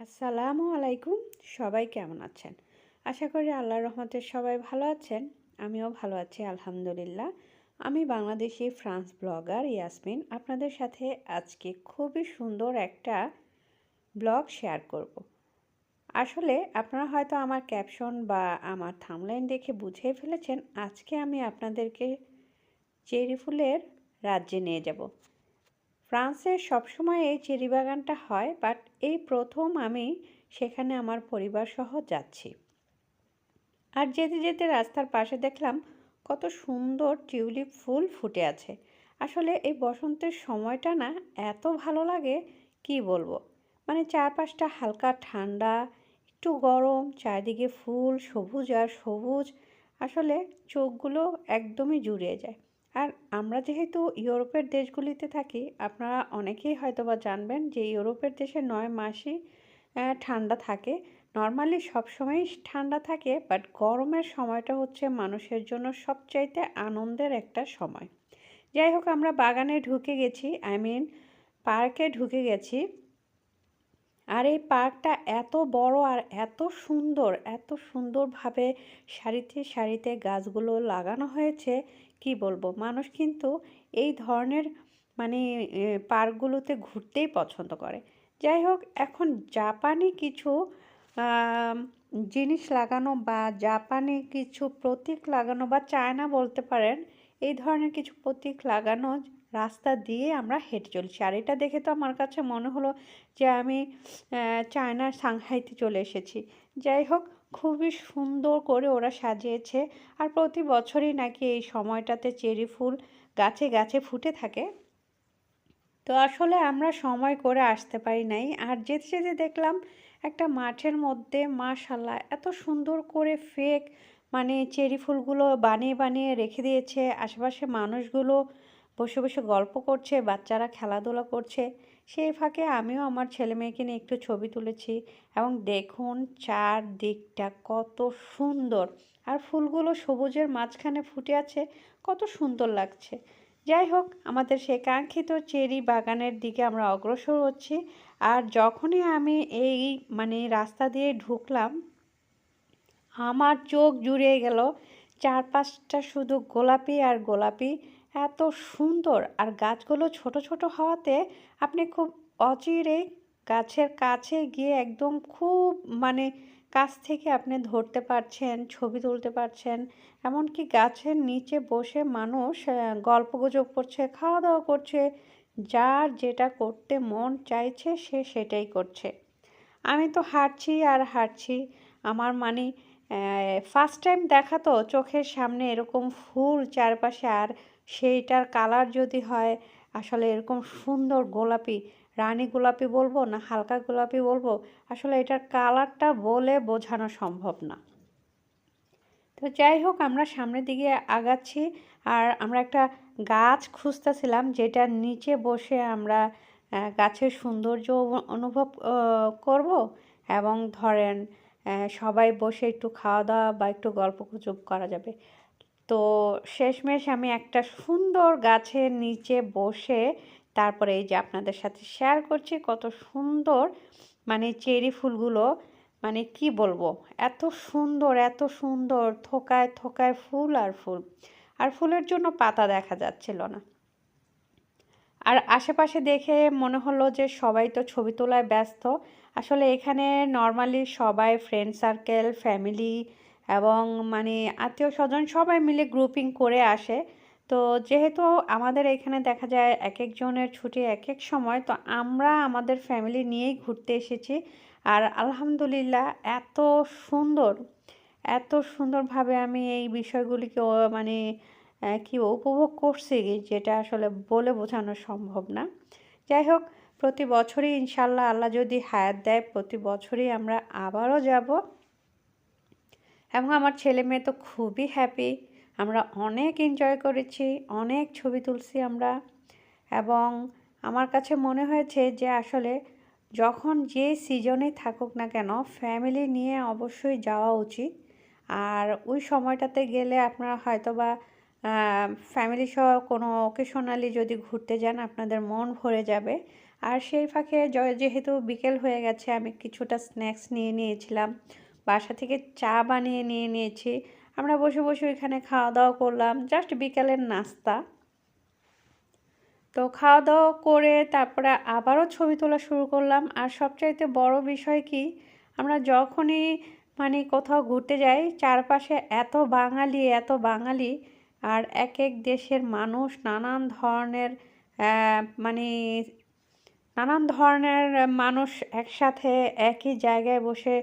আসসালামু আলাইকুম, সবাই কেমন আছেন? আশা করি আল্লাহর রহমতে সবাই ভালো আছেন, আমিও ভালো আছি, আলহামদুলিল্লাহ। আমি বাংলাদেশি ফ্রান্স ব্লগার ইয়াসমিন, আপনাদের সাথে আজকে খুবই সুন্দর একটা ব্লগ শেয়ার করব। আসলে আপনারা হয়তো আমার ক্যাপশন বা আমার থামলাইন দেখে বুঝেই ফেলেছেন, আজকে আমি আপনাদেরকে চেরি ফুলের রাজ্যে নিয়ে যাব। ফ্রান্সে সবসময় এই চেরি বাগানটা হয় বাট এই প্রথম আমি সেখানে আমার পরিবার সহ যাচ্ছি। আর যেতে যেতে রাস্তার পাশে দেখলাম কত সুন্দর টিউলিপ ফুল ফুটে আছে। আসলে এই বসন্তের সময়টা না এত ভালো লাগে, কি বলব? মানে চারপাশটা হালকা ঠান্ডা, একটু গরম, চারিদিকে ফুল সবুজ আর সবুজ। আসলে চোখগুলো একদমই জুড়িয়ে যায়। আর আমরা যেহেতু ইউরোপের দেশগুলিতে থাকি, আপনারা অনেকেই হয়তো বা জানবেন যে ইউরোপের দেশে নয় মাসই ঠান্ডা থাকে। নর্মালি সবসময়ই ঠান্ডা থাকে বাট গরমের সময়টা হচ্ছে মানুষের জন্য সবচাইতে আনন্দের একটা সময়। যাই হোক, আমরা বাগানে ঢুকে গেছি আই মিন পার্কে ঢুকে গেছি। আর এই পার্কটা এত বড় আর এত সুন্দর, এত সুন্দরভাবে সারিতে সারিতে গাছগুলো লাগানো হয়েছে কি বলব? মানুষ কিন্তু এই ধরনের মানে পার্কগুলোতে ঘুরতেই পছন্দ করে। যাই হোক, এখন জাপানি কিছু জিনিস লাগানো বা জাপানি কিছু প্রতীক লাগানো বা চায়না বলতে পারেন, এই ধরনের কিছু প্রতীক লাগানো রাস্তা দিয়ে আমরা হেঁটে চলছি। আর এটা দেখে তো আমার কাছে মনে হলো যে আমি চায়নার সাংহাইতে চলে এসেছি। যাই হোক খুবই সুন্দর করে ওরা সাজিয়েছে। আর প্রতি বছরই নাকি এই সময়টাতে চেরি ফুল গাছে গাছে ফুটে থাকে। তো আসলে আমরা সময় করে আসতে পারি নাই। আর যেতে যেতে দেখলাম একটা মাঠের মধ্যে মাশাল্লাহ এত সুন্দর করে ফেক মানে চেরি ফুলগুলো বানিয়ে বানিয়ে রেখে দিয়েছে। আশেপাশে মানুষগুলো বসে বসে গল্প করছে, বাচ্চারা খেলাধুলা করছে। সেই ফাঁকে আমিও আমার ছেলে মেয়েকে নিয়ে একটু ছবি তুলেছি এবং দেখুন চার দিকটা কত সুন্দর। আর ফুলগুলো সবুজের মাঝখানে ফুটে আছে, কত সুন্দর লাগছে। যাই হোক, আমাদের সেই কাঙ্ক্ষিত চেরি বাগানের দিকে আমরা অগ্রসর হচ্ছি। আর যখনই আমি এই মানে রাস্তা দিয়ে ঢুকলাম, আমার চোখ জুড়িয়ে গেল চারপাশটা শুধু গোলাপি আর গোলাপি। এত সুন্দর। আর গাছগুলো ছোট ছোট হওয়াতে আপনি খুব অচিরে গাছের কাছে গিয়ে একদম খুব মানে কাছ থেকে আপনি ধরতে পারছেন, ছবি তুলতে পারছেন। এমনকি গাছের নিচে বসে মানুষ গল্প গুজব করছে খাওয়া দাওয়া করছে। যার যেটা করতে মন চাইছে সে সেটাই করছে। আমি তো হাঁটছি আর হাঁটছি। আমার মানে ফার্স্ট টাইম দেখা তো, চোখের সামনে এরকম ফুল চারপাশে আর সেইটার কালার যদি হয়, আসলে এরকম সুন্দর গোলাপি, রানী গোলাপি বলব না হালকা গোলাপি বলব, আসলে এটার কালারটা বলে বোঝানো সম্ভব না। তো যাই হোক, আমরা সামনের দিকে আগাচ্ছি আর আমরা একটা গাছ খুঁজতেছিলাম, যেটার নিচে বসে আমরা গাছের সৌন্দর্য অনুভব করব এবং ধরেন সবাই বসে একটু খাওয়া দাওয়া বা একটু গল্প গুজব করা যাবে। তো শেষমেশ আমি একটা সুন্দর গাছের নিচে বসে তারপরে এই যে আপনাদের সাথে শেয়ার করছি কত সুন্দর মানে চেরি ফুলগুলো। মানে কি বলব? এত সুন্দর এত সুন্দর, থোকায় থোকায় ফুল আর ফুল। আর ফুলের জন্য পাতা দেখা যাচ্ছিল না। আর আশেপাশে দেখে মনে হলো যে সবাই তো ছবি তোলায় ব্যস্ত। আসলে এখানে নর্মালি সবাই ফ্রেন্ড সার্কেল ফ্যামিলি এবং মানে আত্মীয় স্বজন সবাই মিলে গ্রুপিং করে আসে। তো যেহেতু আমাদের এখানে দেখা যায় এক একজনের ছুটি এক এক সময়, তো আমরা আমাদের ফ্যামিলি নিয়েই ঘুরতে এসেছি। আর আলহামদুলিল্লাহ এত সুন্দর, এত সুন্দরভাবে আমি এই বিষয়গুলিকে মানে কি উপভোগ করছি যেটা আসলে বলে বোঝানো সম্ভব না। যাই হোক, প্রতি বছরই ইনশাল্লাহ আল্লাহ যদি হায়াত দেয়, প্রতি বছরই আমরা আবারও যাব। এবং আমার ছেলে মেয়ে তো খুবই হ্যাপি আমরা অনেক এনজয় করেছি, অনেক ছবি তুলছি আমরা। এবং আমার কাছে মনে হয়েছে যে আসলে যখন যে সিজনে থাকুক না কেন ফ্যামিলি নিয়ে অবশ্যই যাওয়া উচিত। আর ওই সময়টাতে গেলে আপনারা হয়তো বা ফ্যামিলি সহ কোনো অকেশনালি যদি ঘুরতে যান, আপনাদের মন ভরে যাবে। আর সেই ফাঁকে যেহেতু বিকেল হয়ে গেছে, আমি কিছুটা স্ন্যাক্স নিয়ে নিয়েছিলাম। বাসা থেকে চা বানিয়ে নিয়ে নিয়েছি। আমরা বসে বসে এখানে খাওয়া দাওয়া করলাম। জাস্ট বিকেলের নাস্তা। তো খাওয়া দাওয়া করে তারপরে আবারও ছবি তোলা শুরু করলাম। আর সবচাইতে বড় বিষয় কি, আমরা যখনই মানে কোথাও ঘুরতে যাই, চারপাশে এত বাঙালি এত বাঙালি আর এক এক দেশের মানুষ নানান ধরনের মানে নানান ধরনের মানুষ একসাথে একই জায়গায় বসে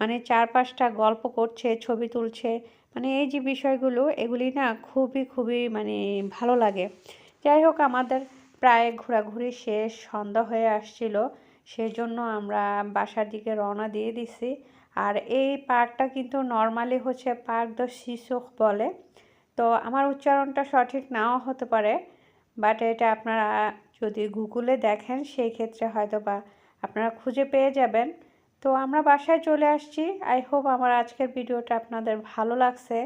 মানে চার পাঁচটা গল্প করছে, ছবি তুলছে। মানে এই যে বিষয়গুলো, এগুলি না খুবই খুবই মানে ভালো লাগে। যাই হোক, আমাদের প্রায় ঘোরাঘুরি শেষ, সন্ধ্যা হয়ে আসছিল। সেজন্য আমরা বাসার দিকে রওনা দিয়ে দিছি। আর এই পার্কটা কিন্তু নর্মালি হচ্ছে পার্ক দ্য শিশুক বলে। তো আমার উচ্চারণটা সঠিক নাও হতে পারে বাট এটা আপনারা যদি গুগলে দেখেন, সেই ক্ষেত্রে হয়তো বা আপনারা খুঁজে পেয়ে যাবেন। তো আমরা বাসায় চলে আসছি। আই হোপ আমার আজকের ভিডিওটা আপনাদের ভালো লাগছে।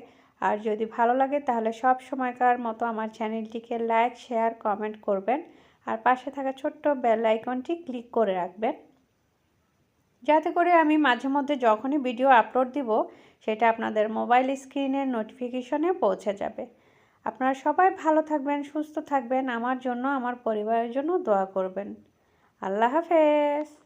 আর যদি ভালো লাগে, তাহলে সব সময়কার মতো আমার চ্যানেলটিকে লাইক শেয়ার কমেন্ট করবেন। আর পাশে থাকা ছোট্ট বেল আইকনটি ক্লিক করে রাখবেন। যাতে করে আমি মাঝে মধ্যে যখনই ভিডিও আপলোড দিব, সেটা আপনাদের মোবাইল স্ক্রিনের নোটিফিকেশনে পৌঁছে যাবে। আপনারা সবাই ভালো থাকবেন, সুস্থ থাকবেন, আমার জন্য, আমার পরিবারের জন্য দোয়া করবেন। আল্লাহ হাফেজ!